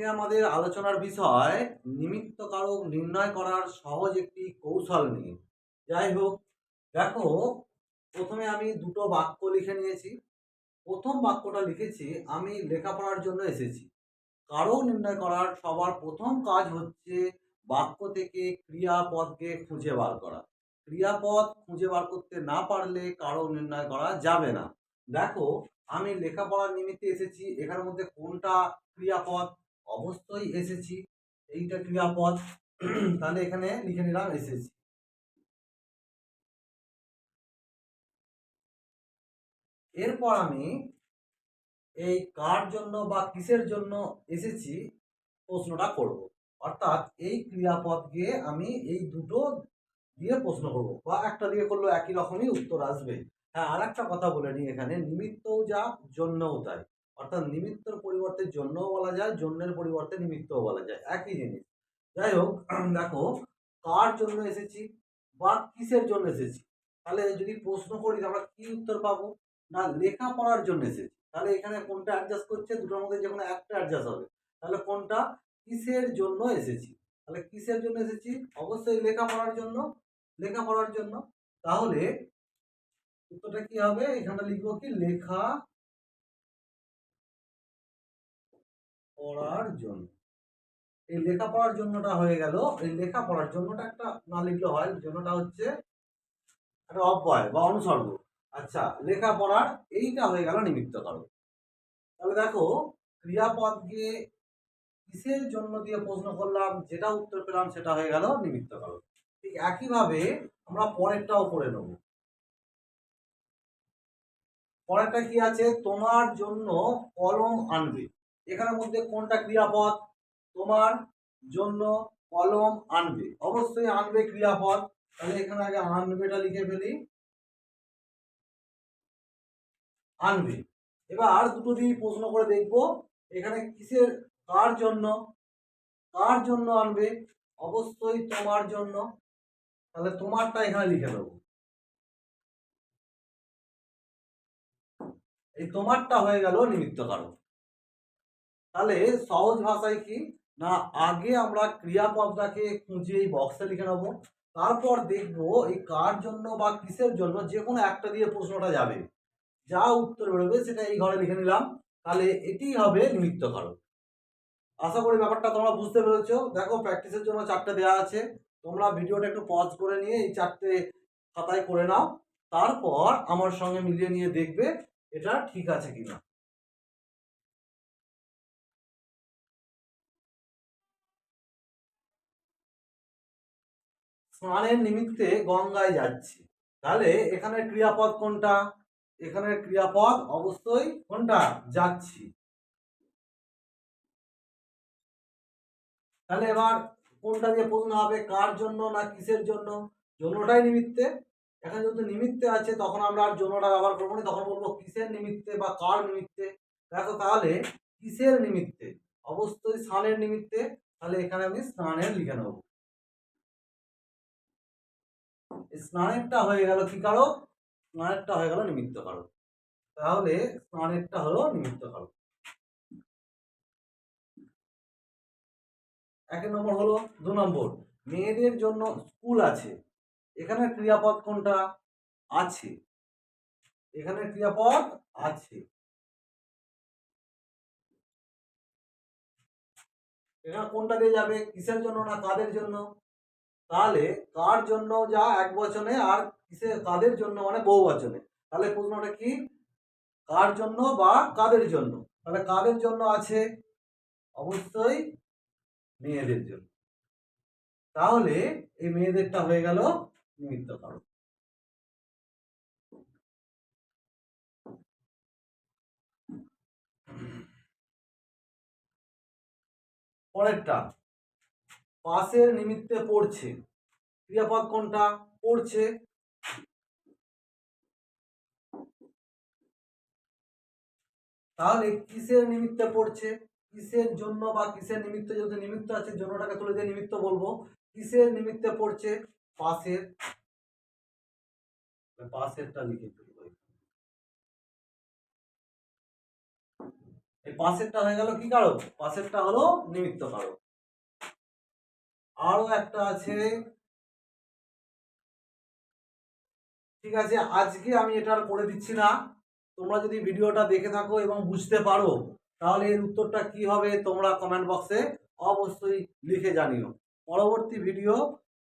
আজকে আমাদের আলোচনার বিষয় নিমিত্ত কারক নির্ণয় করার সহজ একটি কৌশল নিয়ে। যাই হোক, দেখো, প্রথমে আমি দুটো বাক্য লিখে নিয়েছি। প্রথম বাক্যটা লিখেছি, আমি লেখাপড়ার জন্য এসেছি। কারক নির্ণয় করার সবার প্রথম কাজ হচ্ছে বাক্য থেকে ক্রিয়াপদকে খুঁজে বার করা। ক্রিয়াপদ খুঁজে বার করতে না পারলে কারক নির্ণয় করা যাবে না। দেখো, আমি লেখাপড়ার নিমিত্তে এসেছি, এখানের মধ্যে কোনটা ক্রিয়াপদ অবশ্যই এসেছি। এইটা ক্রিয়াপদ। তাহলে এখানে লিখে নিলাম এসেছি। এরপর আমি এই কার জন্য বা কিসের জন্য এসেছি প্রশ্নটা করব। অর্থাৎ এই ক্রিয়াপদকে আমি এই দুটো দিয়ে প্রশ্ন করব বা একটা দিয়ে করলেও একই রকমই উত্তর আসবে। হ্যাঁ আর একটা কথা বলে নিই এখানে। নিমিত্তও যা, জন্যও তাই। অর্থাৎ নিমিত্তর পরিবর্তে জন্যও বলা যায়, জন্যের পরিবর্তে নিমিত্তও বলা যায়। একই জিনিস। যাই হোক, দেখো, কার জন্য এসেছি বা কিসের জন্য এসেছি? তাহলে যদি প্রশ্ন করি আমরা কি উত্তর পাবো? না লেখা পড়ার জন্য এসেছি। তাহলে এখানে কোনটা অ্যাডজাস্ট করছে? দুটোর মধ্যে যে কোনো একটা অ্যাডজাস্ট হবে, তাহলে কোনটা? কিসের জন্য এসেছি। তাহলে কিসের জন্য এসেছি? অবশ্যই লেখাপড়ার জন্য। লেখাপড়ার জন্য। তাহলে উত্তরটা কি হবে? এখানে লিখব কি? লেখা পড়ার জন্য। এই লেখাপড়ার জন্যটা হয়ে গেল। এই লেখাপড়ার জন্যটা একটা না লিখলে হয় জন্যটা হচ্ছে একটা অব্যয় বা অনুসর্গ। আচ্ছা লেখাপড়ার এইটা হয়ে গেল নিমিত্ত কারণ তাহলে দেখো, ক্রিয়াপদকে কিসের জন্য দিয়ে প্রশ্ন করলাম, যেটা উত্তর পেলাম, সেটা হয়ে গেল নিমিত্ত কারণ ঠিক একইভাবে আমরা পরেরটাও করে নেব। পরেরটা কি আছে? তোমার জন্য কলম আনবে। এখানের মধ্যে কোনটা ক্রিয়াপদ? তোমার জন্য কলম আনবে। অবশ্যই আনবে ক্রিয়াপদ। তাহলে এখানে আগে আনবেটা লিখে ফেলি। আনবে। এবার আর দুটো দিয়ে প্রশ্ন করে দেখব, এখানে কিসের কার জন্য? কার জন্য আনবে? অবশ্যই তোমার জন্য। তাহলে তোমারটা এখানে লিখে দেবো। এই তোমারটা হয়ে গেল নিমিত্ত কারণ তাহলে সহজ ভাষায় কি? না, আগে আমরা ক্রিয়াপদটাকে খুঁজে এই বক্সে লিখে নেব। তারপর দেখব এই কার জন্য বা কিসের জন্য যে কোনো একটা দিয়ে প্রশ্নটা যাবে। যা উত্তর বেরোবে সেটা এই ঘরে লিখে নিলাম। তাহলে এটি হবে নিমিত্ত কারণ আশা করি ব্যাপারটা তোমরা বুঝতে পেরেছ। দেখো প্র্যাকটিসের জন্য চারটে দেওয়া আছে। তোমরা ভিডিওটা একটু পজ করে নিয়ে এই চারটে খাতায় করে নাও। তারপর আমার সঙ্গে মিলিয়ে নিয়ে দেখবে এটা ঠিক আছে কিনা। স্নানের নিমিত্তে গঙ্গায় যাচ্ছি। তাহলে এখানে ক্রিয়াপদ কোনটা? এখানে ক্রিয়াপদ অবশ্যই কোনটা? যাচ্ছি। তাহলে এবার কোনটা দিয়ে প্রশ্ন হবে? কার জন্য না কিসের জন্য? জন্যটাই নিমিত্তে। এখানে যেহেতু নিমিত্তে আছে, তখন আমরা আর জন্যটা ব্যবহার করব না। তখন বলব কিসের নিমিত্তে বা কার নিমিত্তে? দেখো তাহলে কিসের নিমিত্তে? অবশ্যই স্নানের নিমিত্তে। তাহলে এখানে আমি স্নানের লিখে নেব। স্নানেরটা হয়ে গেল কি কারক স্নানেরটা হয়ে গেল নিমিত্ত কারক তাহলে স্নানেরটা হলো নিমিত্ত কারক এক নম্বর হলো দু নম্বর, মেয়েদের জন্য স্কুল আছে। এখানে ক্রিয়াপদ কোনটা? আছে। এখানে ক্রিয়াপদ আছে। এখানে কোনটা দিয়ে যাবে? কিসের জন্য না কাদের জন্য? তাহলে কার জন্য যা এক বচনে আর কিসে কাদের জন্য মানে বহু বচনে? তাহলে প্রশ্নটা কি? কার জন্য বা কাদের জন্য? তাহলে কাদের জন্য আছে? অবশ্যই মেয়েদের জন্য। তাহলে এই মেয়েদেরটা হয়ে গেল নিমিত্ত কারণ। পরেরটা। পাশের নিমিত্তে পড়ছে। ক্রিয়াপদ কোনটা? পড়ছে। তাহলে কিসের নিমিত্তে পড়ছে? কিসের জন্য বা কিসের নিমিত্তে যেহেতু নিমিত্ত আছে, জন্যটাকে তুলে দিয়ে নিমিত্ত বলব। কিসের নিমিত্তে পড়ছে? পাশের। পাশেরটা লিখে এই পাশেরটা হয়ে গেল কি কারক পাশেরটা হলো নিমিত্ত কারক আরও একটা আছে। ঠিক আছে, আজকে আমি এটা আর করে দিচ্ছি না। তোমরা যদি ভিডিওটা দেখে থাকো এবং বুঝতে পারো, তাহলে এর উত্তরটা কি হবে তোমরা কমেন্ট বক্সে অবশ্যই লিখে জানিও। পরবর্তী ভিডিও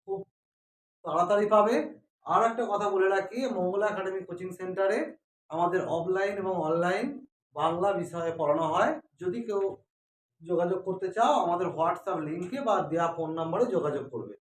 খুব তাড়াতাড়ি পাবে। আর একটা কথা বলে রাখি, মঙ্গলা একাডেমি কোচিং সেন্টারে আমাদের অফলাইন এবং অনলাইন বাংলা বিষয়ে পড়ানো হয়। যদি কেউ যোগাযোগ করতে চাও আমাদের হোয়াটসঅ্যাপ লিঙ্কে বা দেওয়া ফোন নম্বরে যোগাযোগ করবে।